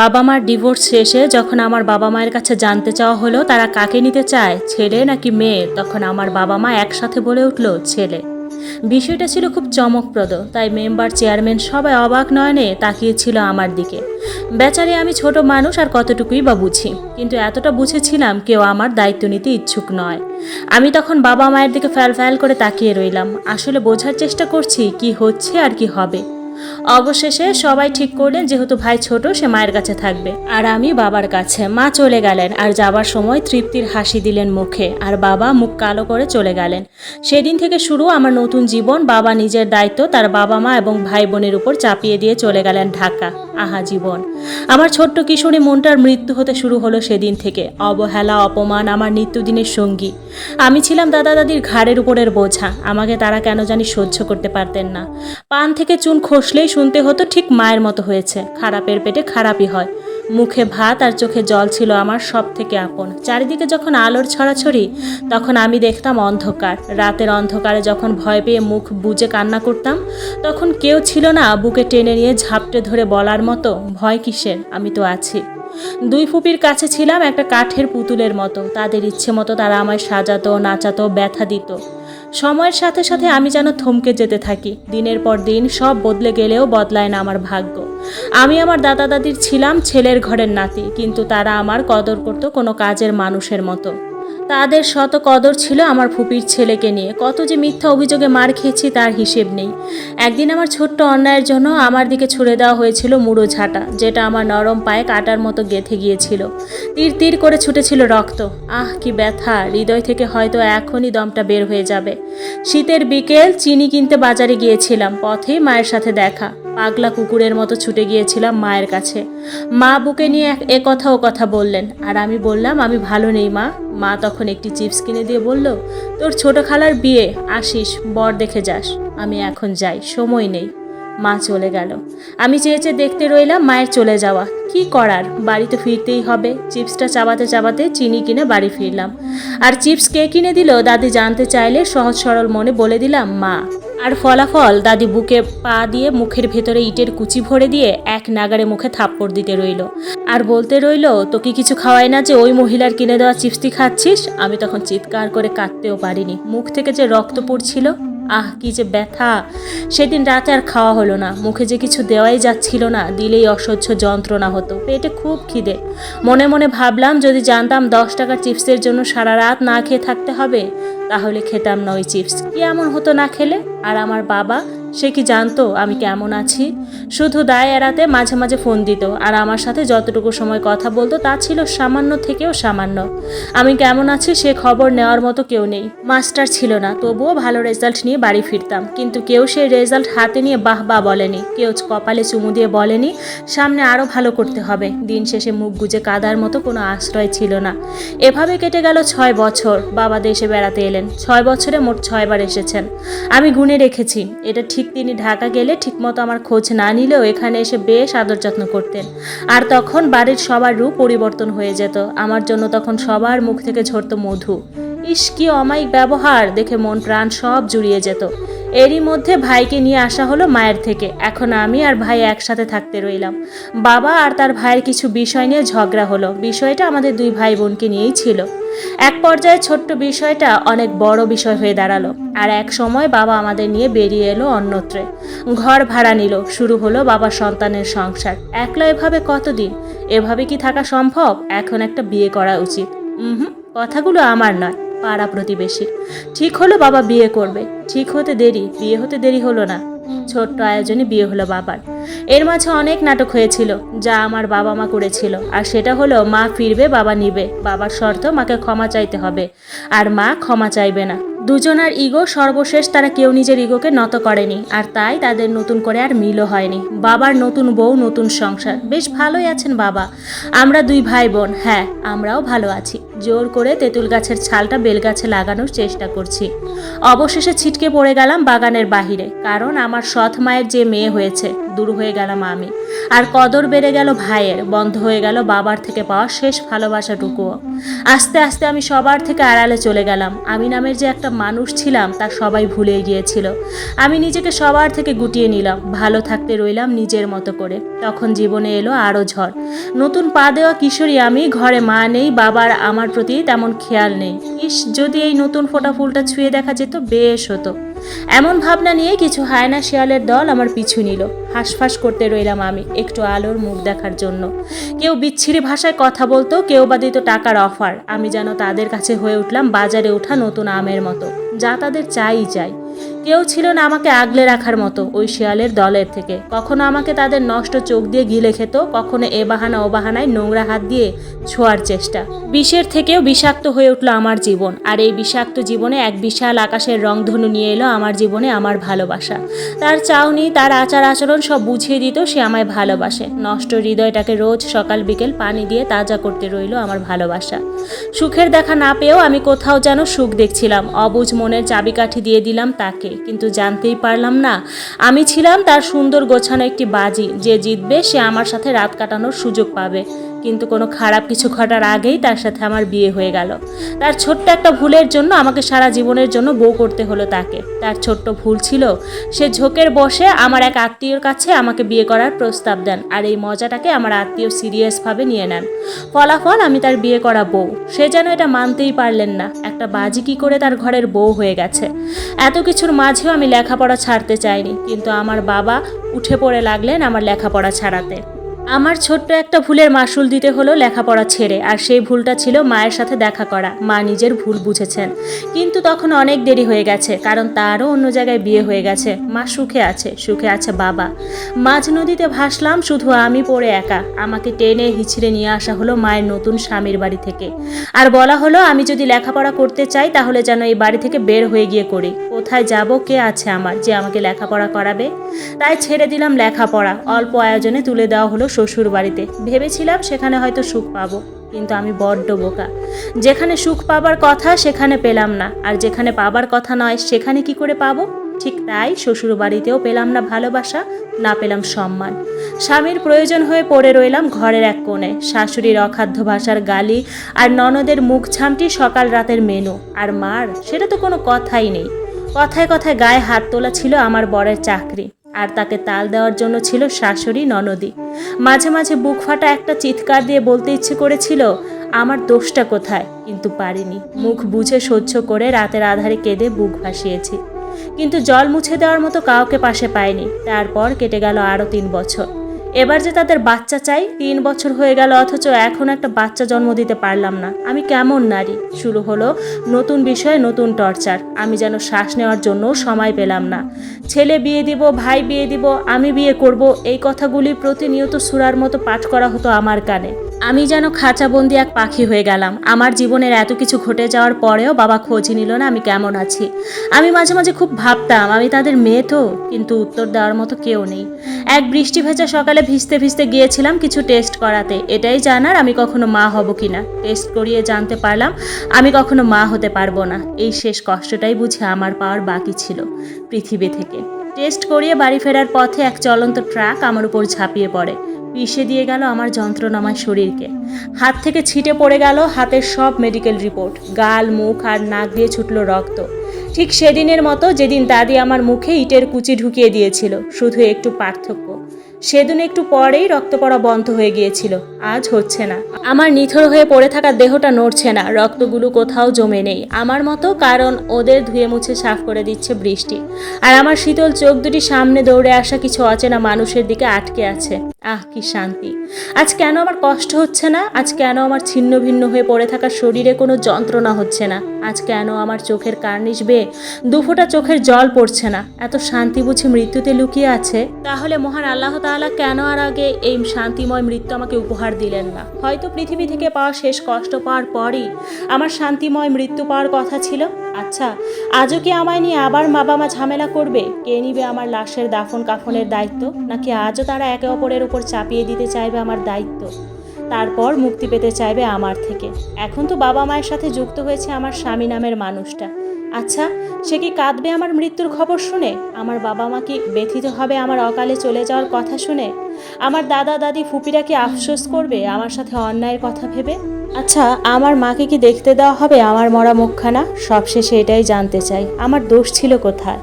বাবা মার ডিভোর্স শেষে যখন আমার বাবা মায়ের কাছে জানতে চাওয়া হলো, তারা কাকে নিতে চায়, ছেলে নাকি মেয়ে, তখন আমার বাবা মা একসাথে বলে উঠল, ছেলে। বিষয়টা ছিল খুব চমকপ্রদ, তাই মেম্বার, চেয়ারম্যান সবাই অবাক নয়নে তাকিয়েছিল আমার দিকে। বেচারে আমি ছোট মানুষ আর কতটুকুই বা বুঝি, কিন্তু এতটা বুঝেছিলাম কেউ আমার দায়িত্ব নিতে ইচ্ছুক নয়। আমি তখন বাবা মায়ের দিকে ফ্যাল ফ্যাল করে তাকিয়ে রইলাম। আসলে বোঝার চেষ্টা করছি কি হচ্ছে আর কি হবে। অবশেষে সবাই ঠিক করলেন যেহেতু ভাই ছোট, সে মায়ের কাছে থাকবে। আর আমি বাবার কাছে। মা চলে গেলেন আর যাবার সময় তৃপ্তির হাসি দিলেন মুখে। আর বাবা মুখ কালো করে চলে গেলেন। সেদিন থেকে শুরু আমার নতুন জীবন বাবা নিজের দায়িত্ব তার বাবা মা এবং ভাই বোনের উপর চাপিয়ে দিয়ে চলে গেলেন ঢাকা। আহা জীবন আমার ছোট্ট কিশোরী মনটার মৃত্যু হতে শুরু হলো সেদিন থেকে। অবহেলা, অপমান, আমার নিত্যদিনের সঙ্গী। আমি ছিলাম দাদা দাদির ঘাড়ের উপরের বোঝা। আমাকে তারা কেন জানি সহ্য করতে পারতেন না। পান থেকে চুন খসলেই শুনতে হতো ঠিক মায়ের মতো হয়েছে। খারাপের পেটে খারাপই হয়। মুখে ভাত আর চোখে জল ছিল আমার সব থেকে আপন। চারিদিকে যখন আলোর ছড়াছড়ি, তখন আমি দেখতাম অন্ধকার। রাতের অন্ধকারে যখন ভয় পেয়ে মুখ বুজে কান্না করতাম, তখন কেউ ছিল না বুকে টেনে নিয়ে ঝাপটে ধরে বলার মতো, ভয় কিসের? আমি তো আছি। দুই ফুপির কাছে ছিলাম একটা কাঠের পুতুলের মতো। তাদের ইচ্ছে মতো তারা আমায় সাজাতো, নাচাতো, ব্যথা দিত। সময়ের সাথে সাথে আমি যেন থমকে যেতে থাকি। দিনের পর দিন সব বদলে গেলেও বদলায় না আমার ভাগ্য। আমি আমার দাদা দাদির ছিলাম ছেলের ঘরের নাতি, কিন্তু তারা আমার কদর করতো কোনো কাজের মানুষের মতো। তাদের শত কদর ছিল আমার ফুপির ছেলেকে নিয়ে। কত যে মিথ্যা অভিযোগে মার খেয়েছি তার হিসেব নেই। একদিন আমার ছোট্ট অন্যায়ের জন্য আমার দিকে ছুড়ে দেওয়া হয়েছিল মুড়ো ঝাঁটা, যেটা আমার নরম পায়ে কাটার মতো গেথে গিয়েছিল। তীর তীর করে ছুটেছিল রক্ত। আহ, কি ব্যথা! হৃদয় থেকে হয়তো এখনই দমটা বের হয়ে যাবে। শীতের বিকেল, চিনি কিনতে বাজারে গিয়েছিলাম, পথেই মায়ের সাথে দেখা। পাগলা কুকুরের মতো ছুটে গিয়েছিলাম মায়ের কাছে। মা বুকে নিয়ে এ কথা ও কথা বললেন। আর আমি বললাম, আমি ভালো নেই মা। মা তখন একটি চিপস কিনে দিয়ে বলল, তোর ছোট খালার বিয়ে, আসিস, বর দেখে যাস। আমি এখন যাই, সময় নেই। মা চলে গেল। আমি চেয়ে চেয়ে দেখতে রইলাম মায়ের চলে যাওয়া। কি করার? বাড়িতে ফিরতেই হবে। চিপসটা চাবাতে চাবাতে চিনি কিনে বাড়ি ফিরলাম। আর চিপস কে কিনে দিল, দাদি জানতে চাইলে সহজ সরল মনে বলে দিলাম, মা আর ফলাফল দাদি বুকে পা দিয়ে মুখের ভেতরে ইটের কুচি ভরে দিয়ে এক নাগারে মুখে থাপ্পড় দিতে রইল। আর বলতে রইল, তোকে কিছু খাওয়াই না যে ওই মহিলার কিনে দেওয়া চিপসটি খাচ্ছিস? আমি তখন চিৎকার করে কাঁদতেও পারিনি। মুখ থেকে যে রক্ত পড়ছিল আহ, কি যে ব্যথা। সেদিন রাতে আর খাওয়া হলো না। মুখে যে কিছু দেওয়াই যাচ্ছিল না, দিলেই অসহ্য যন্ত্রণা হতো। পেটে খুব খিদে। মনে মনে ভাবলাম, যদি জানতাম দশ টাকার চিপসের জন্য সারা রাত না খেয়ে থাকতে হবে, তাহলে খেতাম না ওই চিপস। কি এমন হতো না খেলে? আর আমার বাবা সে কি জানতো আমি কেমন আছি? শুধু দায় এড়াতে মাঝে মাঝে ফোন দিত, আর আমার সাথে যতটুকু সময় কথা বলতো তা ছিল সামান্য থেকেও সামান্য। আমি কেমন আছি সে খবর নেওয়ার মতো কেউ নেই। মাস্টার ছিল না, তবুও ভালো রেজাল্ট নিয়ে বাড়ি ফিরতাম। কিন্তু কেউ সেই রেজাল্ট হাতে নিয়ে বাহ বা বলেনি। কেউ কপালে চুমু দিয়ে বলেনি, সামনে আরও ভালো করতে হবে। দিন শেষে মুখ গুজে কাদার মতো কোনো আশ্রয় ছিল না। এভাবে কেটে গেল ছয় বছর। বাবা দেশে বেড়াতে এলেন। ছয় বছরে মোট ছয়বার এসেছেন। আমি গুনে রেখেছি। এটা ঠিক তিনি ঢাকা গেলে ঠিকমতো আমার খোঁজ না নিলেও এখানে এসে বেশ আদর যত্ন করতেন। আর তখন বাড়ির সবার রূপ পরিবর্তন হয়ে যেত। আমার জন্য তখন সবার মুখ থেকে ঝরত মধু। ইস, কি অমায়িক ব্যবহার! দেখে মন প্রাণ সব জুড়িয়ে যেত। এরই মধ্যে ভাইকে নিয়ে আসা হলো মায়ের থেকে। এখন আমি আর ভাই একসাথে থাকতে রইলাম। বাবা আর তার ভাইয়ের কিছু বিষয় নিয়ে ঝগড়া হলো। বিষয়টা আমাদের দুই ভাই বোনকে নিয়েই ছিল। এক পর্যায়ে ছোট্ট বিষয়টা অনেক বড় বিষয় হয়ে দাঁড়াল। আর এক সময় বাবা আমাদের নিয়ে বেরিয়ে এলো অন্যত্রে। ঘর ভাড়া নিল। শুরু হলো বাবা সন্তানের সংসার। একলা এভাবে কতদিন? এভাবে কি থাকা সম্ভব? এখন একটা বিয়ে করা উচিত। হুম, কথাগুলো আমার নয়। পাড়া প্রতিবেশী। ঠিক হলো বাবা বিয়ে করবে। ঠিক হতে দেরি, বিয়ে হতে দেরি হলো না। ছোট্ট আয়োজনে বিয়ে হলো বাবার। এর মাঝে অনেক নাটক হয়েছিল যা আমার বাবা মা করেছিল। আর সেটা হলো, মা ফিরবে, বাবা নিবে। বাবার শর্ত, মাকে ক্ষমা চাইতে হবে। আর মা ক্ষমা চাইবে না। দুজনার ইগো সর্বশেষ, তারা কেউ নিজের ইগোকে নত করেনি। আর তাই তাদের নতুন করে আর মিলও হয়নি। বাবার নতুন বউ, নতুন সংসার। বেশ ভালোই আছেন বাবা। আমরা দুই ভাই বোন হ্যাঁ আমরাও ভালো আছি। জোর করে তেঁতুল গাছের ছালটা বেলগাছে লাগানোর চেষ্টা করছি। অবশেষে ছিটকে পড়ে গেলাম বাগানের বাহিরে। কারণ আমার সৎ মায়ের যে মেয়ে হয়েছে দূর হয়ে গেলাম আমি। আর কদর বেড়ে গেল ভাইয়ের, বন্ধ হয়ে গেল বাবার থেকে পাওয়া শেষ ভালোবাসাটুকুও। আস্তে আস্তে আমি সবার থেকে আড়ালে চলে গেলাম। আমি নামের যে একটা মানুষ ছিলাম, তা সবাই ভুলে গিয়েছিল। আমি নিজেকে সবার থেকে গুটিয়ে নিলাম। ভালো থাকতে রইলাম নিজের মতো করে। তখন জীবনে এলো আরও ঝড়। নতুন পা দেওয়া কিশোরী আমি, ঘরে মা নেই, বাবার আমার প্রতি তেমন খেয়াল নেই। ইস, যদি এই নতুন ফোটা ফুলটা ছুঁয়ে দেখা যেত, বেশ হতো। এমন ভাবনা নিয়ে কিছু হায়না শিয়ালের দল আমার পিছু নিল। হাঁসফাঁস করতে রইলাম আমি, একটু আলোর মুখ দেখার জন্য। কেউ বিচ্ছিরি ভাষায় কথা বলতো, কেউ বা দিত টাকার অফার। আমি যেন তাদের কাছে হয়ে উঠলাম বাজারে ওঠা নতুন আমের মতো। যা তাদের চাই চাই। কেউ ছিল না আমাকে আগলে রাখার মতো ওই শিয়ালের দলের থেকে। কখনো আমাকে তাদের নষ্ট চোখ দিয়ে গিলে খেত, কখনো এ বাহানা ও বাহানায় নোংরা হাত দিয়ে ছোঁয়ার চেষ্টা। বিষের থেকেও বিষাক্ত হয়ে উঠল আমার জীবন, আর এই বিষাক্ত জীবনে এক বিশাল আকাশের রংধনু নিয়ে এলো আমার জীবনে আমার ভালোবাসা। তার চাউনি তার আচার আচরণ সব বুঝিয়ে দিত সে আমায় ভালোবাসে। নষ্ট হৃদয়টাকে রোজ সকাল বিকেল পানি দিয়ে তাজা করতে রইল আমার ভালোবাসা। সুখের দেখা না পেয়েও আমি কোথাও যেন সুখ দেখছিলাম, অবুঝ মনের চাবিকাঠি দিয়ে দিলাম তাকে। কিন্তু জানতেই পারলাম না। আমি ছিলাম তার সুন্দর গোছানো একটি বাজি, যে জিতবে সে আমার সাথে রাত কাটানোর সুযোগ পাবে। কিন্তু কোনো খারাপ কিছু ঘটার আগেই তার সাথে আমার বিয়ে হয়ে গেল। তার ছোট্ট একটা ভুলের জন্য আমাকে সারা জীবনের জন্য বউ করতে হলো তাকে। তার ছোট্ট ভুল ছিল, সে ঝোঁকের বসে আমার এক আত্মীয়র কাছে আমাকে বিয়ে করার প্রস্তাব দেন আর এই মজাটাকে আমার আত্মীয় সিরিয়াসভাবে নিয়ে নেন। ফলাফল, আমি তার বিয়ে করা বউ। সে যেন এটা মানতেই পারলেন না। একটা বাজি কি করে তার ঘরের বউ হয়ে গেছে। এত কিছুর মাঝেও আমি লেখাপড়া ছাড়তে চাইনি, কিন্তু আমার বাবা উঠে পড়ে লাগলেন আমার লেখাপড়া ছাড়াতে। আমার ছোট্ট একটা ভুলের মাসুল দিতে হলো লেখাপড়া ছেড়ে, আর সেই ভুলটা ছিল মায়ের সাথে দেখা করা। মা নিজের ভুল বুঝেছেন। কিন্তু তখন অনেক দেরি হয়ে গেছে, কারণ তারও অন্য জায়গায় বিয়ে হয়ে গেছে। মা সুখে আছে সুখে আছে বাবা। মাঝ নদীতে ভাসলাম, শুধু আমি পড়ে একা। আমাকে টেনে হিচড়ে নিয়ে আসা হলো মায়ের নতুন স্বামীর বাড়ি থেকে। আর বলা হলো, আমি যদি লেখাপড়া করতে চাই, তাহলে যেন এই বাড়ি থেকে বের হয়ে গিয়ে করি। কোথায় যাব, কে আছে আমার, যে আমাকে লেখাপড়া করাবে? তাই ছেড়ে দিলাম লেখাপড়া। অল্প আয়োজনে তুলে দেওয়া হলো শ্বশুর বাড়িতে ভেবেছিলাম সেখানে হয়তো সুখ পাবো, কিন্তু আমি বড্ড বোকা। যেখানে সুখ পাবার কথা, সেখানে পেলাম না। আর যেখানে পাবার কথা নয়, সেখানে কি করে পাবো? ঠিক তাই শ্বশুর বাড়িতেও পেলাম না ভালোবাসা, না পেলাম সম্মান। স্বামীর প্রয়োজন হয়ে পড়ে রইলাম ঘরের এক কোণে। শাশুড়ির অখাদ্য ভাষার গালি আর ননদের মুখ ছামটি সকাল রাতের মেনু। আর মার, সেটা তো কোনো কথাই নেই। কথায় কথায় গায়ে হাত তোলা ছিল আমার বরের চাকরি। আর তাকে তাল দেওয়ার জন্য ছিল শাশুড়ি ননদি। মাঝে মাঝে বুক ফাটা একটা চিৎকার দিয়ে বলতে ইচ্ছে করেছিল, আমার দোষটা কোথায়? কিন্তু পারিনি। মুখ বুঝে সহ্য করে রাতের আধারে কেঁদে বুক ভাসিয়েছি। কিন্তু জল মুছে দেওয়ার মতো কাউকে পাশে পায়নি। তারপর কেটে গেল আরও তিন বছর। এবার যে তাদের বাচ্চা চাই, তিন বছর হয়ে গেল অথচ এখন একটা বাচ্চা জন্ম দিতে পারলাম না। আমি কেমন নারী? শুরু হলো নতুন বিষয়ে, নতুন টর্চার। আমি যেন শ্বাস নেওয়ার জন্য সময় পেলাম না। ছেলে বিয়ে দিব, ভাই বিয়ে দিব, আমি বিয়ে করব, এই কথাগুলি প্রতিনিয়ত সুরার মতো পাঠ করা হতো আমার কানে। আমি যেন খাঁচাবন্দি এক পাখি হয়ে গেলাম। আমার জীবনের এত কিছু ঘটে যাওয়ার পরেও বাবা খোঁজ নিল না আমি কেমন আছি। আমি মাঝে মাঝে খুব ভাবতাম, আমি তাদের মেয়ে তো, কিন্তু উত্তর দেওয়ার মতো কেউ নেই। এক বৃষ্টি ভেজা সকালে ভিজতে ভিজতে গিয়েছিলাম কিছু টেস্ট করাতে। এটাই জানার আমি কখনো মা হব কি না টেস্ট করিয়ে জানতে পারলাম, আমি কখনো মা হতে পারব না। এই শেষ কষ্টটাই বুঝে আমার পাওয়ার বাকি ছিল পৃথিবী থেকে। টেস্ট করিয়ে বাড়ি ফেরার পথে এক চলন্ত ট্রাক আমার উপর ঝাঁপিয়ে পড়ে। পিষে দিয়ে গেল আমার যন্ত্রণাময় শরীরকে। হাত থেকে ছিটে পড়ে গেল হাতের সব মেডিকেল রিপোর্ট গাল, মুখ আর নাক দিয়ে ছুটল রক্ত। ঠিক সেদিনের মতো যেদিন দাদি আমার মুখে ইটের কুচি ঢুকিয়ে দিয়েছিল, শুধু একটু পার্থক্য। সেদিন একটু পরেই রক্ত পড়া বন্ধ হয়ে গিয়েছিল। আজ হচ্ছে না। আমার নিথর হয়ে পড়ে থাকা দেহটা নড়ছে না। রক্তগুলো কোথাও জমে নেই। আমার মতো কারণ ওদের ধুয়ে মুছে সাফ করে দিচ্ছে বৃষ্টি। আর আমার শীতল চোখ দুটি সামনে দৌড়ে আসা কিছু অচেনা মানুষের দিকে আটকে আছে। আহ, কি শান্তি। আজ কেন আমার কষ্ট হচ্ছে না? আজ কেন আমার ছিন্ন ভিন্ন হয়ে পড়ে থাকা শরীরে কোনো যন্ত্রণা হচ্ছে না? আজ কেন আমার চোখের কার্নিশ বেয়ে দুফোটা চোখের জল পড়ছে না? এত শান্তি বুঝি মৃত্যুতে লুকিয়ে আছে? তাহলে মহান আল্লাহ তাআলা কেন আর আগে এই শান্তিময় মৃত্যু আমাকে উপহার দিলেন না? হয়তো পৃথিবী থেকে পাওয়া শেষ কষ্ট পাওয়ার পরই আমার শান্তিময় মৃত্যু পাওয়ার কথা ছিল। আচ্ছা আজও কি আমায় নিয়ে আবার মা বাবা ঝামেলা করবে? কে নিবে আমার লাশের দাফন কাফনের দায়িত্ব? নাকি আজও তারা একে অপরের উপর চাপিয়ে দিতে চাইবে আমার দায়িত্ব? তারপর মুক্তি পেতে চাইবে আমার থেকে। এখন তো বাবা মায়ের সাথে যুক্ত হয়েছে আমার স্বামী নামের মানুষটা। আচ্ছা সে কি কাঁদবে আমার মৃত্যুর খবর শুনে? আমার বাবা মা কি ব্যথিত হবে আমার অকালে চলে যাওয়ার কথা শুনে? আমার দাদা দাদি ফুপিরা কি আফসোস করবে আমার সাথে অন্যায়ের কথা ভেবে? আচ্ছা আমার মাকে কি দেখতে দেওয়া হবে আমার মরা মুখখানা? সবশেষে এটাই জানতে চাই। আমার দোষ ছিল কোথায়?